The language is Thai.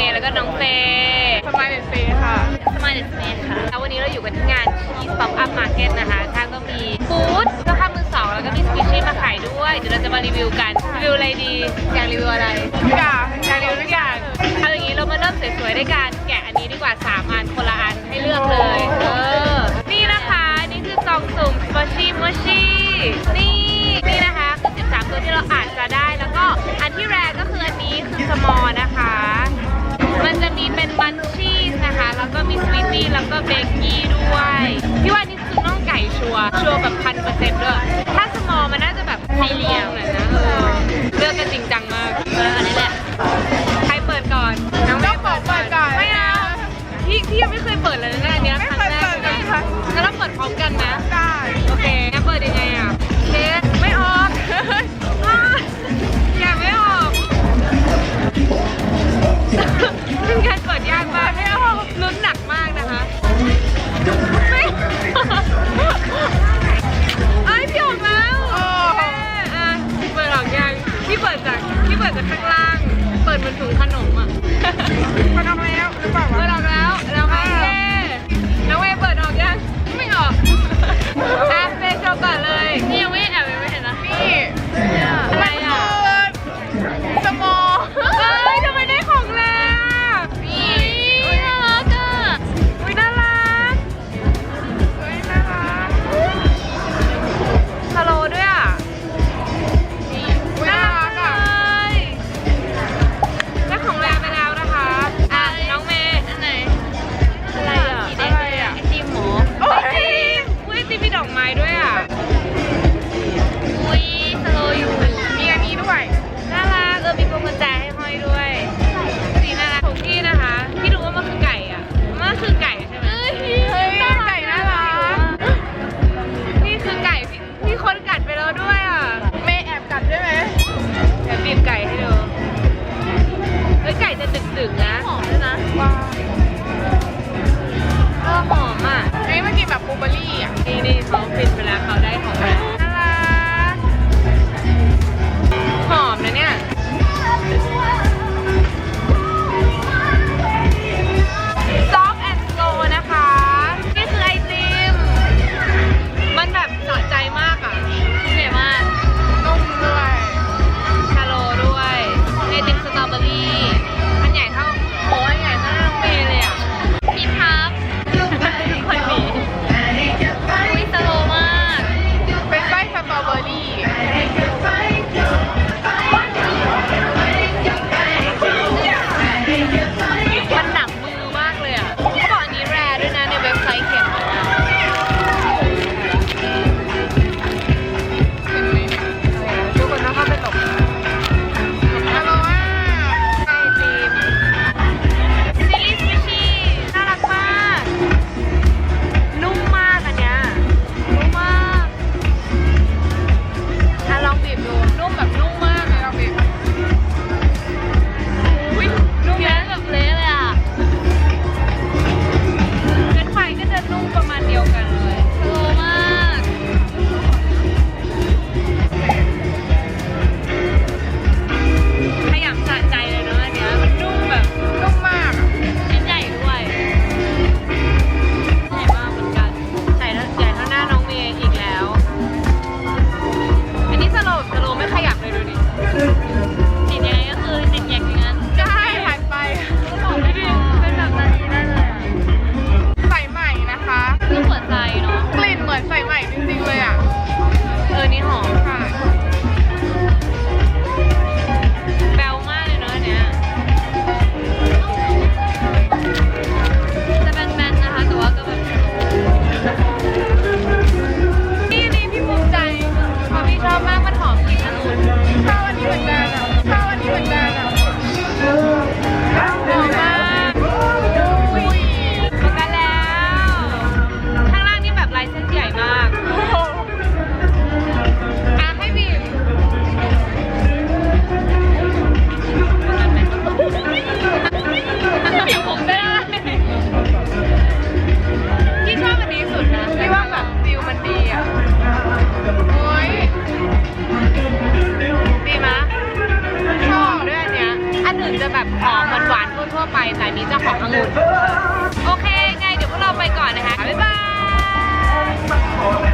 มย์แล้วก็น้องเฟย์สมายเด็ดเฟย์ค่ะสมายเดสเมนค่ะ แล้ววันนี้เราอยู่กันที่งานที่ Pop Up Market นะคะทางก็มีฟู้ดเสื้อผ้ามือสอง แล้วก็มีสกิชชี่มาขายด้วย เดี๋ยวเราจะมารีวิวกัน รีวิวอะไรดี อยากรีวิวอะไร ทุกอย่างอยากเรียนทุกอย่างเอาอย่างนี้เรามาเริ่มสวยๆด้วยการแกะอันนี้ดีกว่า 3 อันคนละอันให้เลือกเลย เออ นี่นะคะ นี่คือซองสุ่มสปอชี่มอชี่นี่ นี่นะคะคือ13 ตัวที่เราอาจจะได้ แล้วก็อันที่แรกก็คืออันนี้คือสมอนะคะมันจะมีเป็ นบันชีสนะคะ แล้วก็มีสวีทตี้แล้วก็เบกกี้ Thank you. หอมหวานๆทั่วๆไป แต่นี้จะหอมองุ่นโอเคไงเดี๋ยวพวกเราไปก่อนนะคะ บ๊ายบาย